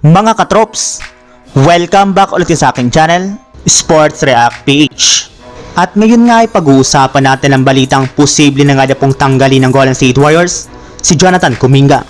Mga katrops, welcome back ulit sa aking channel, Sports React PH. At ngayon nga ay pag-uusapan natin ang balitang posible na nga pong tanggalin ng Golden State Warriors, si Jonathan Kuminga.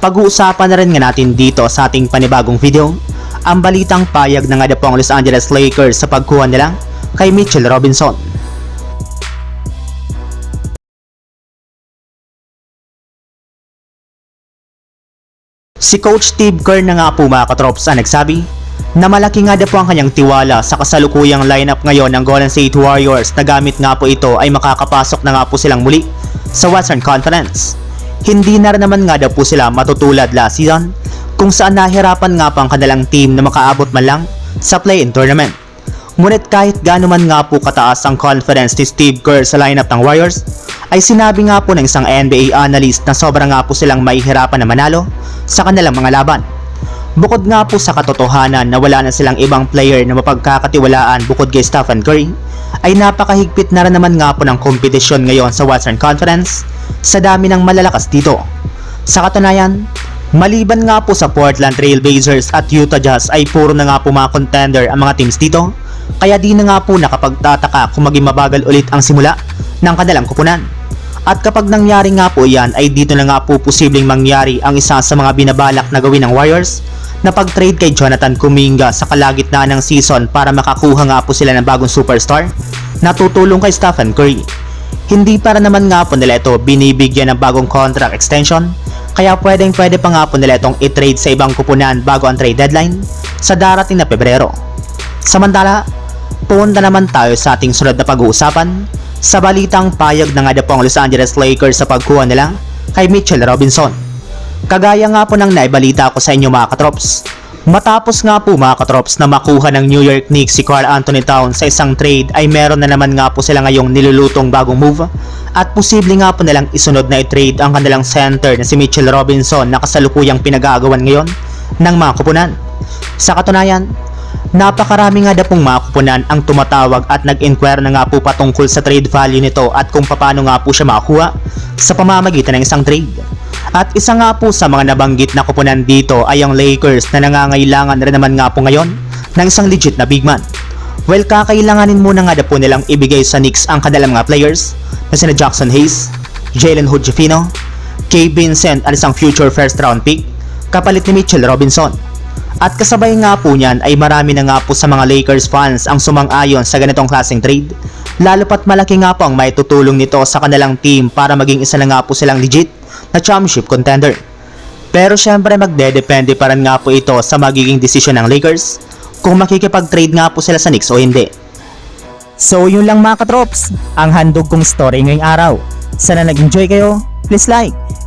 Pag-uusapan na rin nga natin dito sa ating panibagong video, ang balitang payag na nga na po ang Los Angeles Lakers sa pagkuha nila kay Mitchell Robinson. Si Coach Steve Kerr na nga po mga katrops ang nagsabi na malaki nga po ang kanyang tiwala sa kasalukuyang lineup ngayon ng Golden State Warriors na gamit nga po ito ay makakapasok na nga po silang muli sa Western Conference. Hindi na rin naman nga daw po sila matutulad last season kung saan nahirapan nga pa ang kanilang team na makaabot man lang sa play-in tournament. Ngunit kahit gaano man nga po kataas ang confidence ni Steve Kerr sa lineup ng Warriors, ay sinabi nga po ng isang NBA analyst na sobrang nga po silang mahihirapan na manalo sa kanilang mga laban. Bukod nga po sa katotohanan na wala na silang ibang player na mapagkakatiwalaan bukod kay Stephen Curry, ay napakahigpit na rin naman nga po ng kompetisyon ngayon sa Western Conference sa dami ng malalakas dito. Sa katunayan, maliban nga po sa Portland Trail Blazers at Utah Jazz ay puro na nga po mga contender ang mga teams dito, kaya di na nga po nakapagtataka kung maging mabagal ulit ang simula ng kanilang kupunan. At kapag nangyari nga po yan ay dito na nga po posibleng mangyari ang isa sa mga binabalak na gawin ng Warriors na pag-trade kay Jonathan Kuminga sa kalagitnaan ng season para makakuha nga po sila ng bagong superstar na tutulong kay Stephen Curry. Hindi para naman nga po nila ito binibigyan ng bagong contract extension kaya pwedeng pwede pa nga po nila itong i-trade sa ibang kupunan bago ang trade deadline sa darating na Pebrero. Samantala, punta naman tayo sa ating sunod na pag-uusapan sa balitang payag na nga ang Los Angeles Lakers sa pagkuha nila kay Mitchell Robinson. Kagaya nga po ng naibalita ko sa inyo mga katrops. Matapos nga po mga katrops na makuha ng New York Knicks si Carl Anthony Towns sa isang trade ay meron na naman nga po sila ngayong nilulutong bagong move at posible nga po nilang isunod na i-trade ang kanilang center na si Mitchell Robinson na kasalukuyang pinag-aagawan ngayon ng mga kupunan. Sa katunayan, Napakarami nga na pong mga kupunan ang tumatawag at nag-inquire na nga po patungkol sa trade value nito at kung paano nga po siya makakuha sa pamamagitan ng isang trade. At isa nga po sa mga nabanggit na kupunan dito ay ang Lakers na nangangailangan rin naman nga po ngayon ng isang legit na big man. Well, kakailanganin muna nga na po nilang ibigay sa Knicks ang kanilang mga players na sina Jackson Hayes, Jalen Hood Jafino, Kay Vincent at isang future first round pick kapalit ni Mitchell Robinson. At kasabay nga po niyan ay marami na nga po sa mga Lakers fans ang sumang-ayon sa ganitong klaseng trade. Lalo pat malaki nga po ang may tutulong nito sa kanilang team para maging isa na nga po silang legit na championship contender. Pero syempre magdedepende pa rin nga po ito sa magiging desisyon ng Lakers kung makikipag-trade nga po sila sa Knicks o hindi. So yun lang mga katrops, ang handog kong story ngayong araw. Sana nag-enjoy kayo, please like